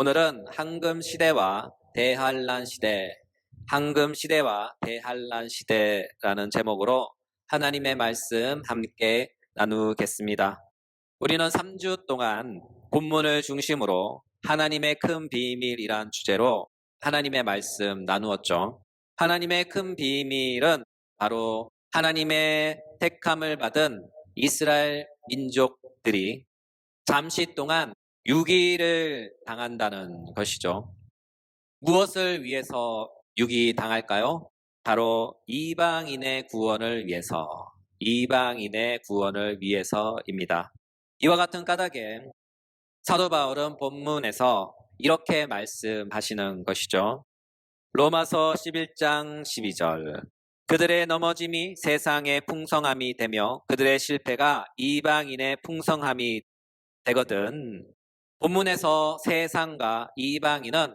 오늘은 황금 시대와 대한란 시대, 황금 시대와 대한란 시대라는 제목으로 하나님의 말씀 함께 나누겠습니다. 우리는 3주 동안 본문을 중심으로 하나님의 큰 비밀이란 주제로 하나님의 말씀 나누었죠. 하나님의 큰 비밀은 바로 하나님의 택함을 받은 이스라엘 민족들이 잠시 동안 유기를 당한다는 것이죠. 무엇을 위해서 유기 당할까요? 바로 이방인의 구원을 위해서, 이방인의 구원을 위해서입니다. 이와 같은 까닭에 사도 바울은 본문에서 이렇게 말씀하시는 것이죠. 로마서 11장 12절. 그들의 넘어짐이 세상의 풍성함이 되며 그들의 실패가 이방인의 풍성함이 되거든. 본문에서 세상과 이방인은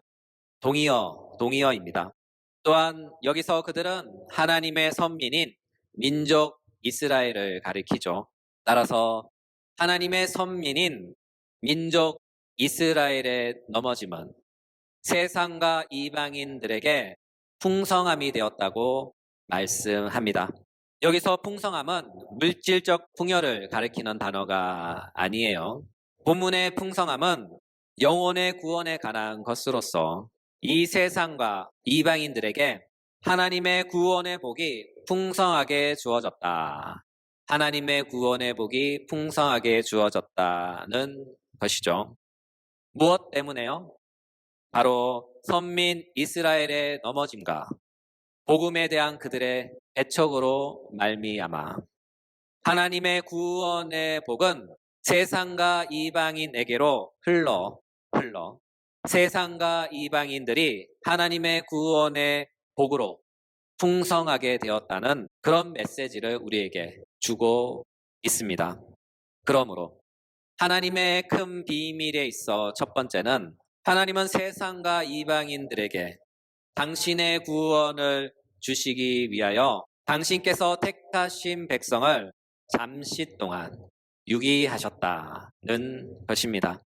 동의어, 동의어입니다. 또한 여기서 그들은 하나님의 선민인 민족 이스라엘을 가리키죠. 따라서 하나님의 선민인 민족 이스라엘의 넘어짐은 세상과 이방인들에게 풍성함이 되었다고 말씀합니다. 여기서 풍성함은 물질적 풍요를 가리키는 단어가 아니에요. 본문의 풍성함은 영혼의 구원에 관한 것으로서 이 세상과 이방인들에게 하나님의 구원의 복이 풍성하게 주어졌다. 하나님의 구원의 복이 풍성하게 주어졌다는 것이죠. 무엇 때문에요? 바로 선민 이스라엘의 넘어짐과 복음에 대한 그들의 애척으로 말미암아 하나님의 구원의 복은 세상과 이방인에게로 흘러 흘러 세상과 이방인들이 하나님의 구원의 복으로 풍성하게 되었다는 그런 메시지를 우리에게 주고 있습니다. 그러므로 하나님의 큰 비밀에 있어 첫 번째는 하나님은 세상과 이방인들에게 당신의 구원을 주시기 위하여 당신께서 택하신 백성을 잠시 동안 유기하셨다는 것입니다.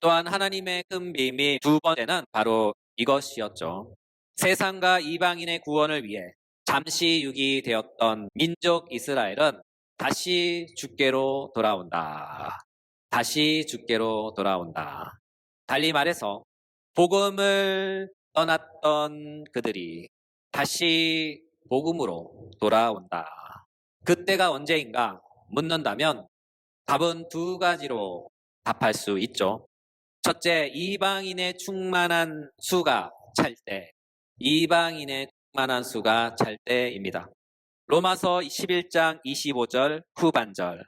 또한 하나님의 큰 비밀 두 번째는 바로 이것이었죠. 세상과 이방인의 구원을 위해 잠시 유기되었던 민족 이스라엘은 다시 주께로 돌아온다. 다시 주께로 돌아온다. 달리 말해서 복음을 떠났던 그들이 다시 복음으로 돌아온다. 그때가 언제인가 묻는다면 답은 두 가지로 답할 수 있죠. 첫째, 이방인의 충만한 수가 찰 때, 이방인의 충만한 수가 찰 때입니다. 로마서 11장 25절 후반절.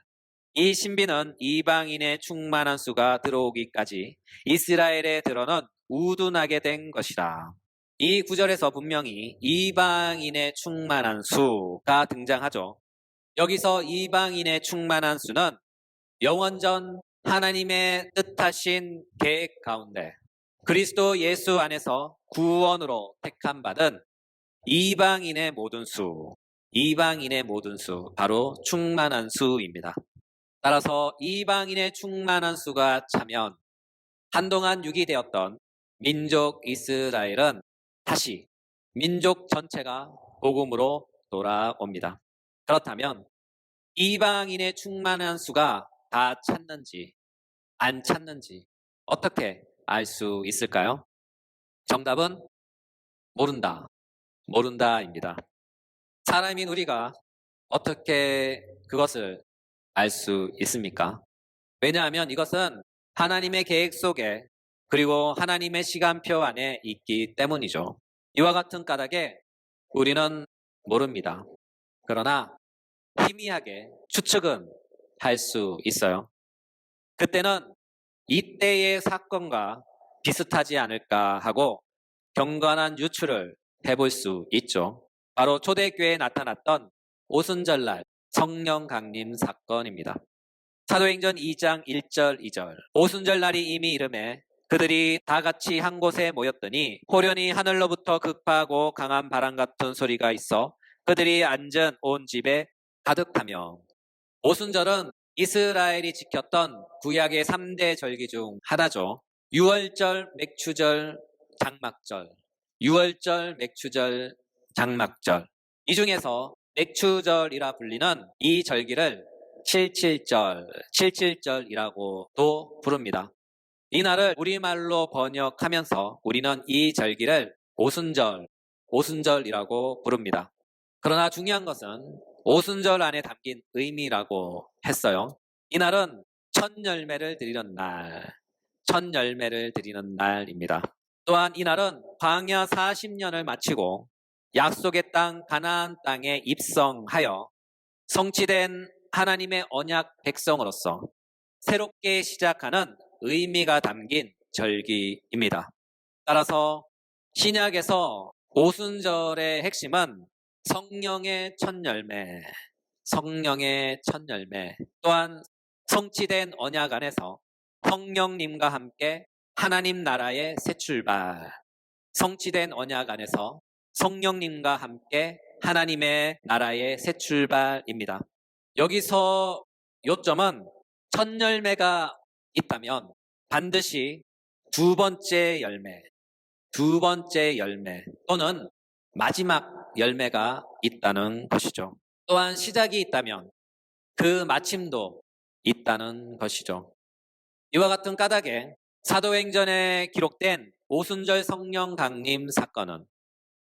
이 신비는 이방인의 충만한 수가 들어오기까지 이스라엘에 들어는 우둔하게 된 것이다. 이 구절에서 분명히 이방인의 충만한 수가 등장하죠. 여기서 이방인의 충만한 수는 영원전 하나님의 뜻하신 계획 가운데 그리스도 예수 안에서 구원으로 택함 받은 이방인의 모든 수, 이방인의 모든 수, 바로 충만한 수입니다. 따라서 이방인의 충만한 수가 차면 한동안 유기되었던 민족 이스라엘은 다시 민족 전체가 복음으로 돌아옵니다. 그렇다면 이방인의 충만한 수가 다 찾는지 안 찾는지 어떻게 알 수 있을까요? 정답은 모른다. 모른다입니다. 사람인 우리가 어떻게 그것을 알 수 있습니까? 왜냐하면 이것은 하나님의 계획 속에 그리고 하나님의 시간표 안에 있기 때문이죠. 이와 같은 까닭에 우리는 모릅니다. 그러나 희미하게 추측은 할 수 있어요. 그때는 이때의 사건과 비슷하지 않을까 하고 경건한 유추를 해볼 수 있죠. 바로 초대교회에 나타났던 오순절날 성령 강림 사건입니다. 사도행전 2장 1절 2절 오순절날이 이미 이름에 그들이 다 같이 한 곳에 모였더니 호련히 하늘로부터 급하고 강한 바람 같은 소리가 있어 그들이 앉은 온 집에 가득하며 오순절은 이스라엘이 지켰던 구약의 3대 절기 중 하나죠. 유월절, 맥추절, 장막절, 유월절, 맥추절, 장막절. 이 중에서 맥추절이라 불리는 이 절기를 77절, 77절이라고도 부릅니다. 이 날을 우리말로 번역하면서 우리는 이 절기를 오순절, 오순절이라고 부릅니다. 그러나 중요한 것은 오순절 안에 담긴 의미라고 했어요. 이날은 첫 열매를 드리는 날, 첫 열매를 드리는 날입니다. 또한 이날은 광야 40년을 마치고 약속의 땅 가나안 땅에 입성하여 성취된 하나님의 언약 백성으로서 새롭게 시작하는 의미가 담긴 절기입니다. 따라서 신약에서 오순절의 핵심은 성령의 첫 열매, 성령의 첫 열매, 또한 성취된 언약 안에서 성령님과 함께 하나님 나라의 새 출발, 성취된 언약 안에서 성령님과 함께 하나님의 나라의 새 출발입니다. 여기서 요점은 첫 열매가 있다면 반드시 두 번째 열매, 두 번째 열매 또는 마지막 열매가 있다는 것이죠. 또한 시작이 있다면 그 마침도 있다는 것이죠. 이와 같은 까닭에 사도행전에 기록된 오순절 성령 강림 사건은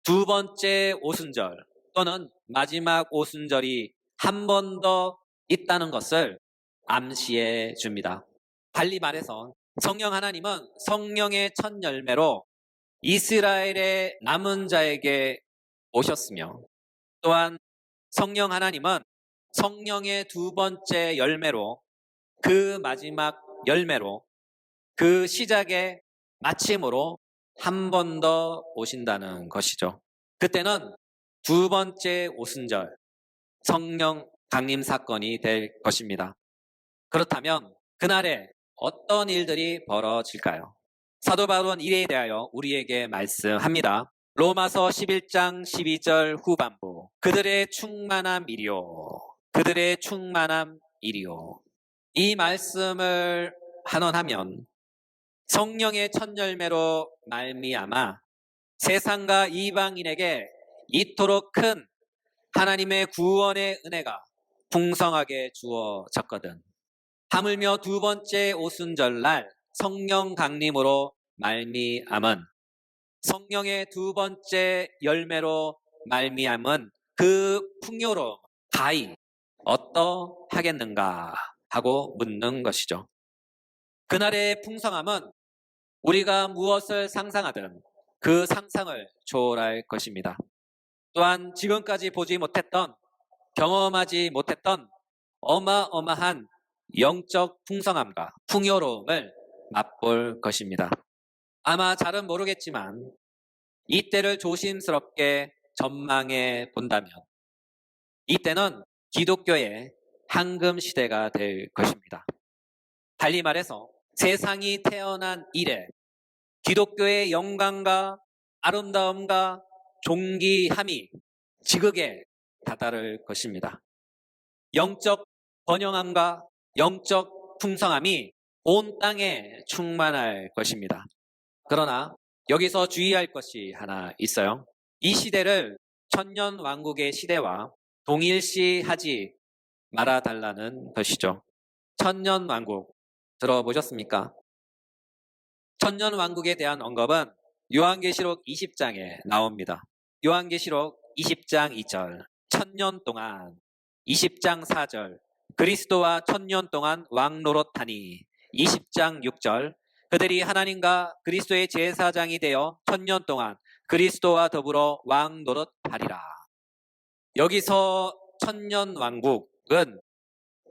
두 번째 오순절 또는 마지막 오순절이 한 번 더 있다는 것을 암시해 줍니다. 달리 말해서 성령 하나님은 성령의 첫 열매로 이스라엘의 남은 자에게 오셨으며 또한 성령 하나님은 성령의 두 번째 열매로 그 마지막 열매로 그 시작의 마침으로 한 번 더 오신다는 것이죠. 그때는 두 번째 오순절 성령 강림 사건이 될 것입니다. 그렇다면 그날에 어떤 일들이 벌어질까요? 사도 바울은 이에 대하여 우리에게 말씀합니다. 로마서 11장 12절 후반부. 그들의 충만함이리요. 그들의 충만함이리요. 이 말씀을 한원하면 성령의 첫 열매로 말미암아 세상과 이방인에게 이토록 큰 하나님의 구원의 은혜가 풍성하게 주어졌거든. 하물며 두 번째 오순절날 성령 강림으로 말미암은 성령의 두 번째 열매로 말미암은 그 풍요로 가히 어떠하겠는가 하고 묻는 것이죠. 그날의 풍성함은 우리가 무엇을 상상하든 그 상상을 초월할 것입니다. 또한 지금까지 보지 못했던 경험하지 못했던 어마어마한 영적 풍성함과 풍요로움을 맛볼 것입니다. 아마 잘은 모르겠지만 이때를 조심스럽게 전망해 본다면 이때는 기독교의 황금 시대가 될 것입니다. 달리 말해서 세상이 태어난 이래 기독교의 영광과 아름다움과 존귀함이 지극에 다다를 것입니다. 영적 번영함과 영적 풍성함이 온 땅에 충만할 것입니다. 그러나 여기서 주의할 것이 하나 있어요. 이 시대를 천년 왕국의 시대와 동일시하지 말아달라는 것이죠. 천년 왕국 들어보셨습니까? 천년 왕국에 대한 언급은 요한계시록 20장에 나옵니다. 요한계시록 20장 2절, 천년 동안 20장 4절, 그리스도와 천년 동안 왕 노릇하니 20장 6절, 그들이 하나님과 그리스도의 제사장이 되어 천년 동안 그리스도와 더불어 왕 노릇하리라. 여기서 천년 왕국은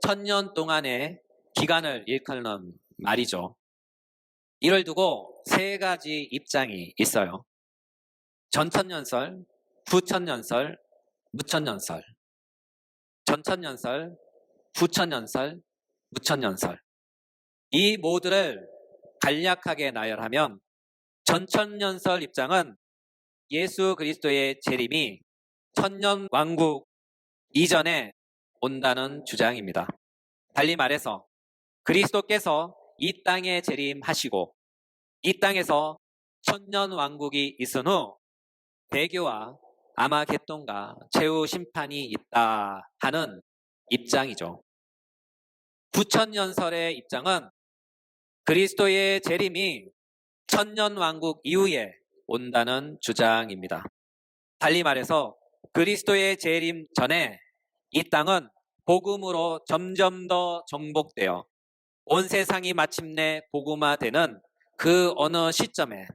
천년 동안의 기간을 일컫는 말이죠. 이를 두고 세 가지 입장이 있어요. 전천년설, 부천년설, 무천년설. 전천년설, 부천년설, 무천년설. 이 모두를 간략하게 나열하면 전천년설 입장은 예수 그리스도의 재림이 천년 왕국 이전에 온다는 주장입니다. 달리 말해서 그리스도께서 이 땅에 재림하시고 이 땅에서 천년 왕국이 있은 후 대교와 아마겟돈과 최후 심판이 있다 하는 입장이죠. 부천연설의 입장은 그리스도의 재림이 천년 왕국 이후에 온다는 주장입니다. 달리 말해서 그리스도의 재림 전에 이 땅은 복음으로 점점 더 정복되어 온 세상이 마침내 복음화되는 그 어느 시점에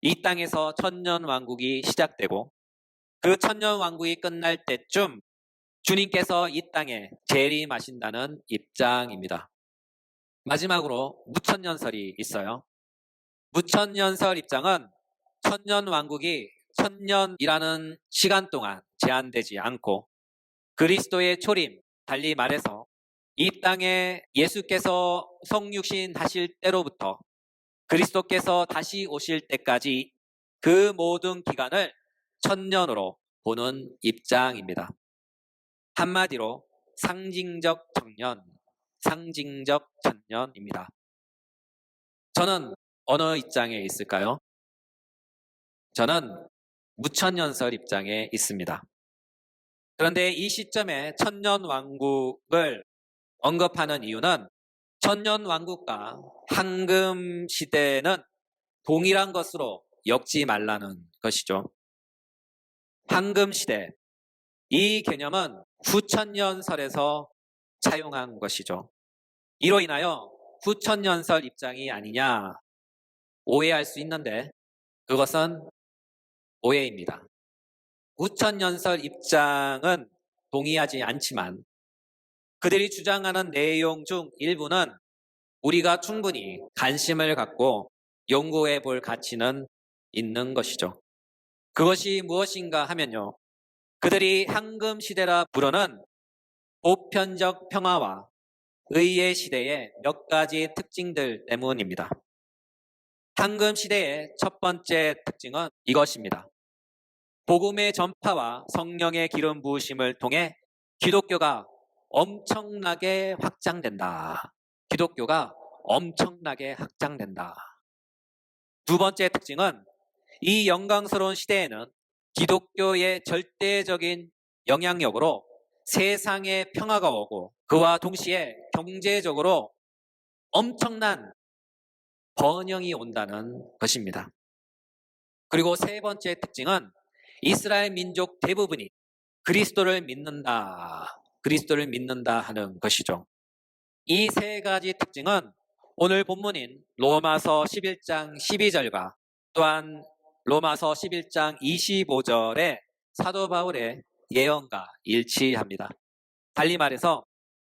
이 땅에서 천년 왕국이 시작되고 그 천년 왕국이 끝날 때쯤 주님께서 이 땅에 재림하신다는 입장입니다. 마지막으로 무천년설이 있어요. 무천년설 입장은 천년 왕국이 천년이라는 시간 동안 제한되지 않고 그리스도의 초림, 달리 말해서 이 땅에 예수께서 성육신 하실 때로부터 그리스도께서 다시 오실 때까지 그 모든 기간을 천년으로 보는 입장입니다. 한마디로 상징적 청년, 상징적 천년입니다. 저는 어느 입장에 있을까요? 저는 무천년설 입장에 있습니다. 그런데 이 시점에 천년 왕국을 언급하는 이유는 천년 왕국과 황금 시대는 동일한 것으로 엮지 말라는 것이죠. 황금 시대. 이 개념은 후천년설에서 차용한 것이죠. 이로 인하여 후천년설 입장이 아니냐 오해할 수 있는데 그것은 오해입니다. 후천년설 입장은 동의하지 않지만 그들이 주장하는 내용 중 일부는 우리가 충분히 관심을 갖고 연구해 볼 가치는 있는 것이죠. 그것이 무엇인가 하면요. 그들이 황금 시대라 부르는 보편적 평화와 의의 시대의 몇 가지 특징들 때문입니다. 황금 시대의 첫 번째 특징은 이것입니다. 복음의 전파와 성령의 기름 부으심을 통해 기독교가 엄청나게 확장된다. 기독교가 엄청나게 확장된다. 두 번째 특징은 이 영광스러운 시대에는 기독교의 절대적인 영향력으로 세상에 평화가 오고 그와 동시에 경제적으로 엄청난 번영이 온다는 것입니다. 그리고 세 번째 특징은 이스라엘 민족 대부분이 그리스도를 믿는다. 그리스도를 믿는다 하는 것이죠. 이 세 가지 특징은 오늘 본문인 로마서 11장 12절과 또한 로마서 11장 25절의 사도 바울의 예언과 일치합니다. 달리 말해서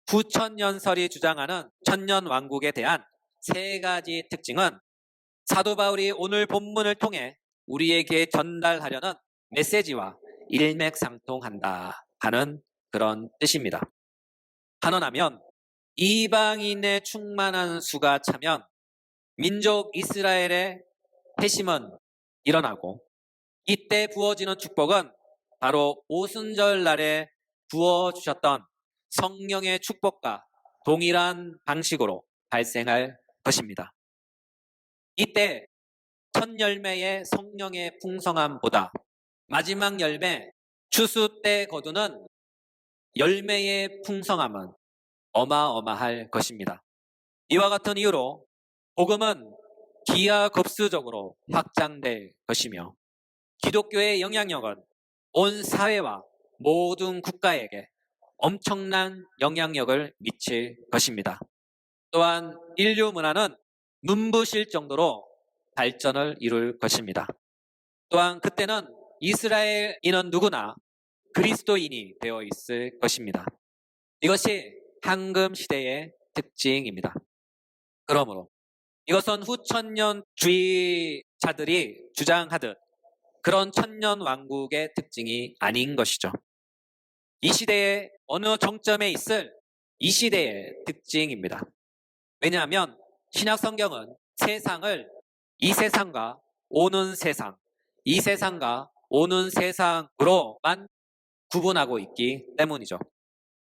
부천년설이 주장하는 천년 왕국에 대한 세 가지 특징은 사도 바울이 오늘 본문을 통해 우리에게 전달하려는 메시지와 일맥상통한다 하는 그런 뜻입니다. 단언하면 이방인의 충만한 수가 차면 민족 이스라엘의 회심은 일어나고 이때 부어지는 축복은 바로 오순절 날에 부어 주셨던 성령의 축복과 동일한 방식으로 발생할 것입니다. 이때 첫 열매의 성령의 풍성함보다 마지막 열매 추수 때 거두는 열매의 풍성함은 어마어마할 것입니다. 이와 같은 이유로 복음은 기하급수적으로 확장될 것이며 기독교의 영향력은 온 사회와 모든 국가에게 엄청난 영향력을 미칠 것입니다. 또한 인류 문화는 눈부실 정도로 발전을 이룰 것입니다. 또한 그때는 이스라엘인은 누구나 그리스도인이 되어 있을 것입니다. 이것이 황금 시대의 특징입니다. 그러므로 이것은 후천년주의자들이 주장하듯 그런 천년 왕국의 특징이 아닌 것이죠. 이 시대의 어느 정점에 있을 이 시대의 특징입니다. 왜냐하면 신약 성경은 세상을 이 세상과 오는 세상, 이 세상과 오는 세상으로만 구분하고 있기 때문이죠.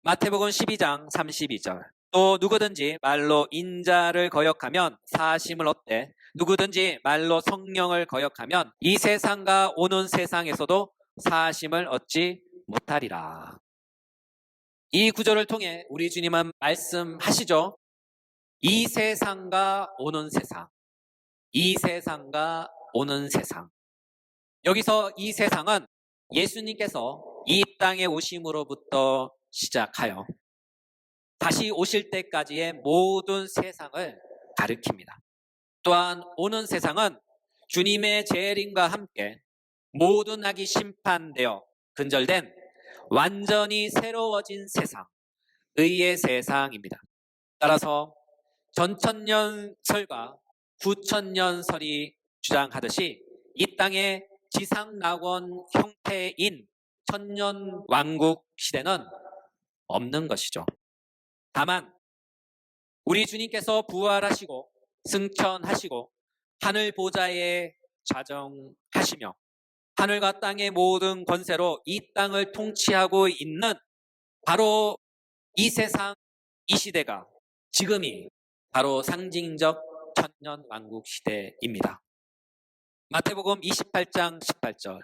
마태복음 12장 32절. 또 누구든지 말로 인자를 거역하면 사심을 얻되 누구든지 말로 성령을 거역하면 이 세상과 오는 세상에서도 사심을 얻지 못하리라. 이 구절을 통해 우리 주님은 말씀하시죠. 이 세상과 오는 세상. 이 세상과 오는 세상. 여기서 이 세상은 예수님께서 이 땅에 오심으로부터 시작하여 다시 오실 때까지의 모든 세상을 가리킵니다. 또한 오는 세상은 주님의 재림과 함께 모든 악이 심판되어 근절된 완전히 새로워진 세상, 의의 세상입니다. 따라서 전천년설과 구천년설이 주장하듯이 이 땅의 지상낙원 형태인 천년왕국 시대는 없는 것이죠. 다만 우리 주님께서 부활하시고 승천하시고 하늘 보좌에 좌정하시며 하늘과 땅의 모든 권세로 이 땅을 통치하고 있는 바로 이 세상 이 시대가 지금이 바로 상징적 천년 왕국 시대입니다. 마태복음 28장 18절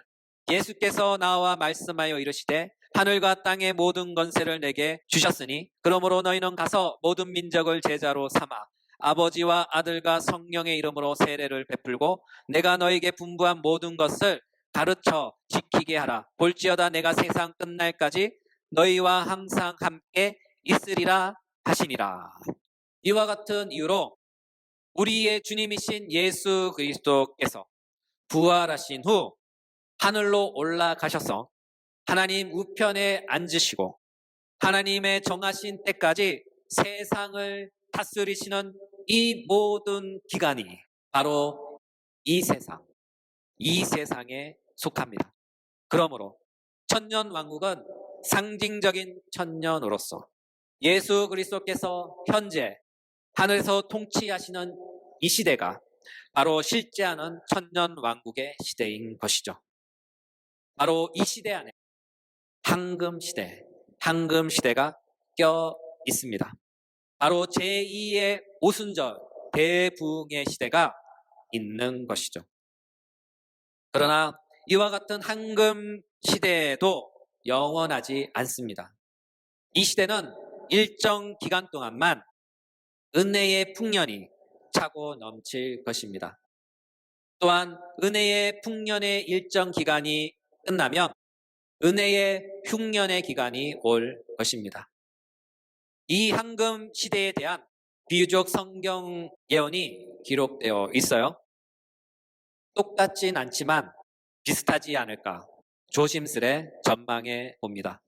예수께서 나와 말씀하여 이르시되 하늘과 땅의 모든 권세를 내게 주셨으니 그러므로 너희는 가서 모든 민족을 제자로 삼아 아버지와 아들과 성령의 이름으로 세례를 베풀고 내가 너에게 분부한 모든 것을 가르쳐 지키게 하라. 볼지어다 내가 세상 끝날까지 너희와 항상 함께 있으리라 하시니라. 이와 같은 이유로 우리의 주님이신 예수 그리스도께서 부활하신 후 하늘로 올라가셔서 하나님 우편에 앉으시고 하나님의 정하신 때까지 세상을 다스리시는 이 모든 기간이 바로 이 세상, 이 세상에 속합니다. 그러므로 천년 왕국은 상징적인 천년으로서 예수 그리스도께서 현재 하늘에서 통치하시는 이 시대가 바로 실제하는 천년 왕국의 시대인 것이죠. 바로 이 시대 안에 황금 시대, 황금 시대가 껴 있습니다. 바로 제2의 오순절 대부흥의 시대가 있는 것이죠. 그러나 이와 같은 황금 시대에도 영원하지 않습니다. 이 시대는 일정 기간 동안만 은혜의 풍년이 차고 넘칠 것입니다. 또한 은혜의 풍년의 일정 기간이 끝나면 은혜의 흉년의 기간이 올 것입니다. 이 황금 시대에 대한 비유적 성경 예언이 기록되어 있어요. 똑같진 않지만 비슷하지 않을까 조심스레 전망해 봅니다.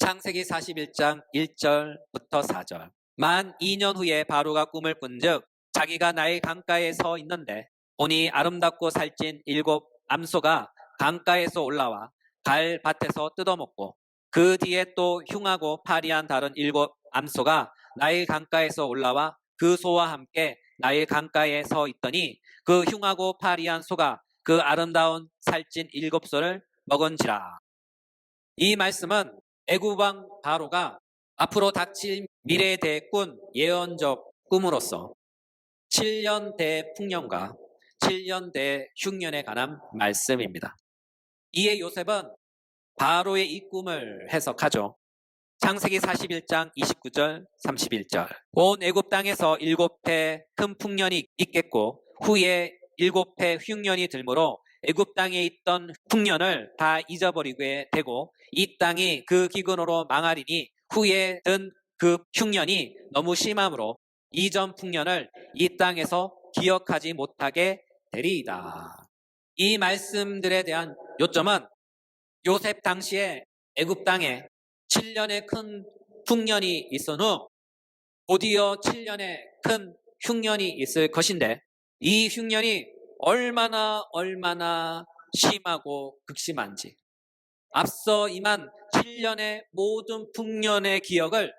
창세기 41장 1절부터 4절. 만 2년 후에 바로가 꿈을 꾼즉 자기가 나의 강가에 서 있는데 보니 아름답고 살찐 일곱 암소가 강가에서 올라와 갈 밭에서 뜯어먹고 그 뒤에 또 흉하고 파리한 다른 일곱 암소가 나의 강가에서 올라와 그 소와 함께 나의 강가에 서 있더니 그 흉하고 파리한 소가 그 아름다운 살찐 일곱 소를 먹은지라. 이 말씀은 애구방 바로가 앞으로 닥칠 미래에 대해 꾼 예언적 꿈으로서 7년 대 풍년과 7년 대 흉년에 관한 말씀입니다. 이에 요셉은 바로의 이 꿈을 해석하죠. 창세기 41장 29절 31절 온 애굽 땅에서 일곱 해 큰 풍년이 있겠고 후에 일곱 해 흉년이 들므로 애굽 땅에 있던 풍년을 다 잊어버리게 되고 이 땅이 그 기근으로 망하리니 후에 든 그 흉년이 너무 심함으로 이전 풍년을 이 땅에서 기억하지 못하게 되리이다. 이 말씀들에 대한 요점은 요셉 당시에 애굽 땅에 7년의 큰 풍년이 있은 후 곧이어 7년의 큰 흉년이 있을 것인데 이 흉년이 얼마나 얼마나 심하고 극심한지 앞서 임한 7년의 모든 풍년의 기억을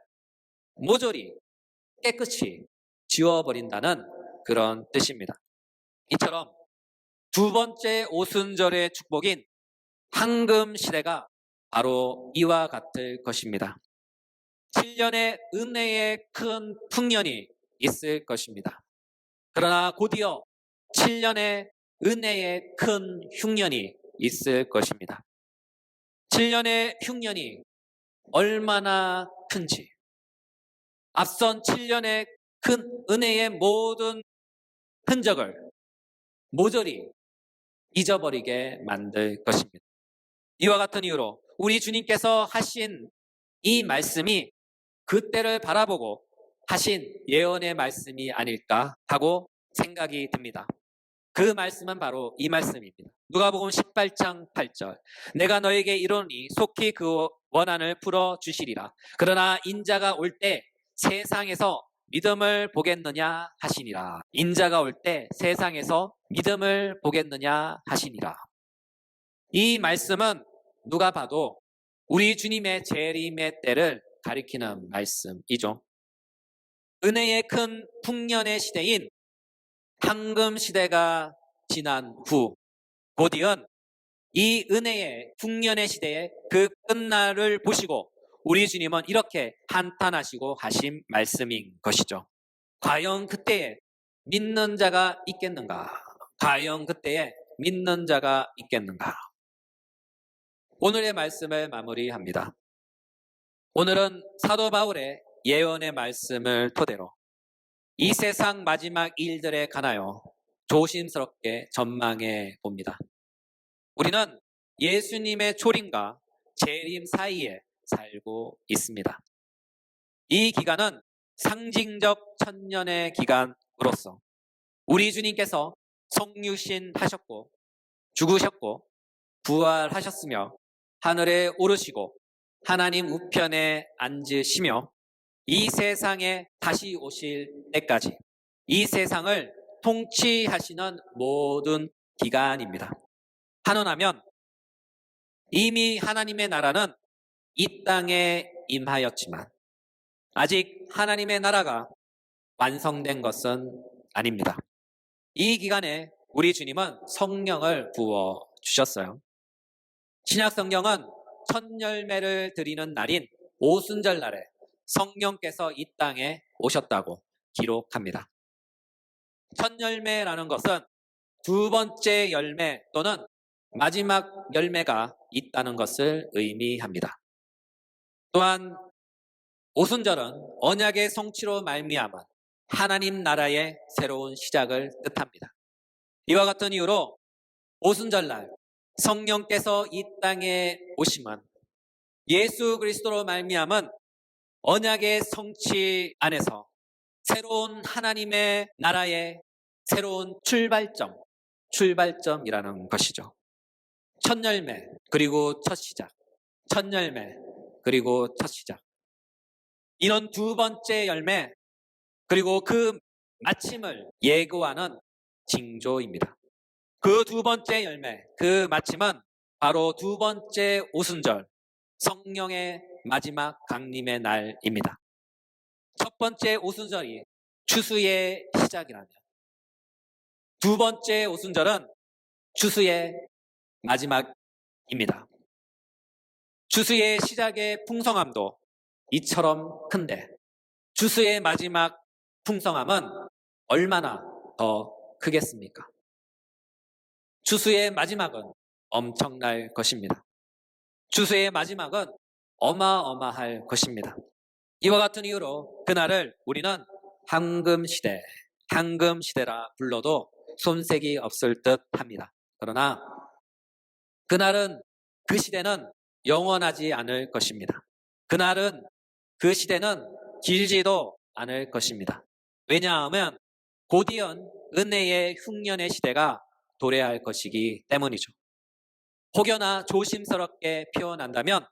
모조리 깨끗이 지워버린다는 그런 뜻입니다. 이처럼 두 번째 오순절의 축복인 황금 시대가 바로 이와 같을 것입니다. 7년의 은혜의 큰 풍년이 있을 것입니다. 그러나 곧이어 7년의 은혜의 큰 흉년이 있을 것입니다. 7년의 흉년이 얼마나 큰지, 앞선 7년의 큰 은혜의 모든 흔적을 모조리 잊어버리게 만들 것입니다. 이와 같은 이유로 우리 주님께서 하신 이 말씀이 그때를 바라보고 하신 예언의 말씀이 아닐까 하고 생각이 듭니다. 그 말씀은 바로 이 말씀입니다. 누가복음 18장 8절. 내가 너에게 이르노니 속히 그 원한을 풀어 주시리라. 그러나 인자가 올 때 세상에서 믿음을 보겠느냐 하시니라. 인자가 올 때 세상에서 믿음을 보겠느냐 하시니라. 이 말씀은 누가 봐도 우리 주님의 재림의 때를 가리키는 말씀이죠. 은혜의 큰 풍년의 시대인 황금 시대가 지난 후 곧이은 이 은혜의 풍년의 시대의 그 끝날을 보시고 우리 주님은 이렇게 한탄하시고 하신 말씀인 것이죠. 과연 그때에 믿는 자가 있겠는가? 과연 그때에 믿는 자가 있겠는가? 오늘의 말씀을 마무리합니다. 오늘은 사도 바울의 예언의 말씀을 토대로 이 세상 마지막 일들에 관하여 조심스럽게 전망해 봅니다. 우리는 예수님의 초림과 재림 사이에 살고 있습니다. 이 기간은 상징적 천년의 기간으로서 우리 주님께서 성유신 하셨고 죽으셨고 부활하셨으며 하늘에 오르시고 하나님 우편에 앉으시며 이 세상에 다시 오실 때까지 이 세상을 통치하시는 모든 기간입니다. 한원하면 이미 하나님의 나라는 이 땅에 임하였지만 아직 하나님의 나라가 완성된 것은 아닙니다. 이 기간에 우리 주님은 성령을 부어 주셨어요. 신약 성경은 첫 열매를 드리는 날인 오순절 날에 성령께서 이 땅에 오셨다고 기록합니다. 첫 열매라는 것은 두 번째 열매 또는 마지막 열매가 있다는 것을 의미합니다. 또한 오순절은 언약의 성취로 말미암은 하나님 나라의 새로운 시작을 뜻합니다. 이와 같은 이유로 오순절날 성령께서 이 땅에 오시면 예수 그리스도로 말미암은 언약의 성취 안에서 새로운 하나님의 나라의 새로운 출발점, 출발점이라는 것이죠. 첫 열매, 그리고 첫 시작. 첫 열매, 그리고 첫 시작. 이런 두 번째 열매, 그리고 그 마침을 예고하는 징조입니다. 그 두 번째 열매, 그 마침은 바로 두 번째 오순절, 성령의 마지막 강림의 날입니다. 첫 번째 오순절이 추수의 시작이라면, 두 번째 오순절은 추수의 마지막입니다. 추수의 시작의 풍성함도 이처럼 큰데 추수의 마지막 풍성함은 얼마나 더 크겠습니까? 추수의 마지막은 엄청날 것입니다. 추수의 마지막은 어마어마할 것입니다. 이와 같은 이유로 그날을 우리는 황금 시대, 황금 시대라 불러도 손색이 없을 듯 합니다. 그러나 그날은 그 시대는 영원하지 않을 것입니다. 그날은 그 시대는 길지도 않을 것입니다. 왜냐하면 곧이은 은혜의 흉년의 시대가 도래할 것이기 때문이죠. 혹여나 조심스럽게 표현한다면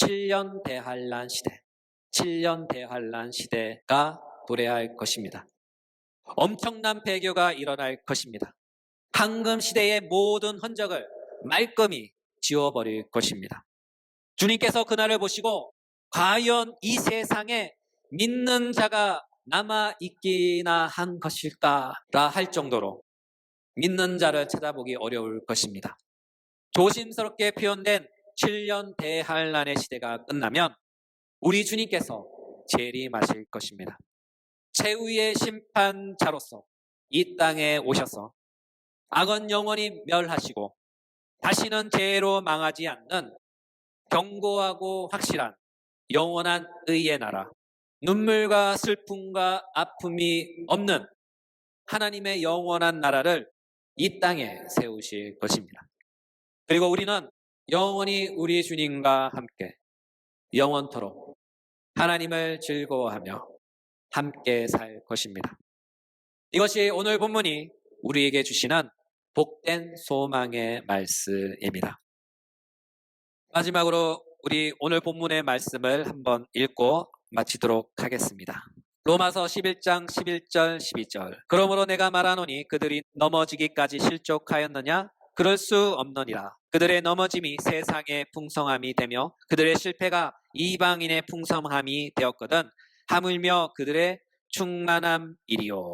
7년 대환란 시대, 7년 대환란 시대가 도래할 것입니다. 엄청난 배교가 일어날 것입니다. 황금 시대의 모든 흔적을 말끔히 지워버릴 것입니다. 주님께서 그날을 보시고 과연 이 세상에 믿는 자가 남아 있기나 한 것일까라 할 정도로 믿는 자를 찾아보기 어려울 것입니다. 조심스럽게 표현된 7년 대한란의 시대가 끝나면 우리 주님께서 재림하실 것입니다. 최후의 심판자로서 이 땅에 오셔서 악은 영원히 멸하시고 다시는 죄로 망하지 않는 견고하고 확실한 영원한 의의 나라, 눈물과 슬픔과 아픔이 없는 하나님의 영원한 나라를 이 땅에 세우실 것입니다. 그리고 우리는 영원히 우리 주님과 함께 영원토록 하나님을 즐거워하며 함께 살 것입니다. 이것이 오늘 본문이 우리에게 주시는 복된 소망의 말씀입니다. 마지막으로 우리 오늘 본문의 말씀을 한번 읽고 마치도록 하겠습니다. 로마서 11장 11절 12절. 그러므로 내가 말하노니 그들이 넘어지기까지 실족하였느냐? 그럴 수 없느니라. 그들의 넘어짐이 세상의 풍성함이 되며 그들의 실패가 이방인의 풍성함이 되었거든. 하물며 그들의 충만함이리요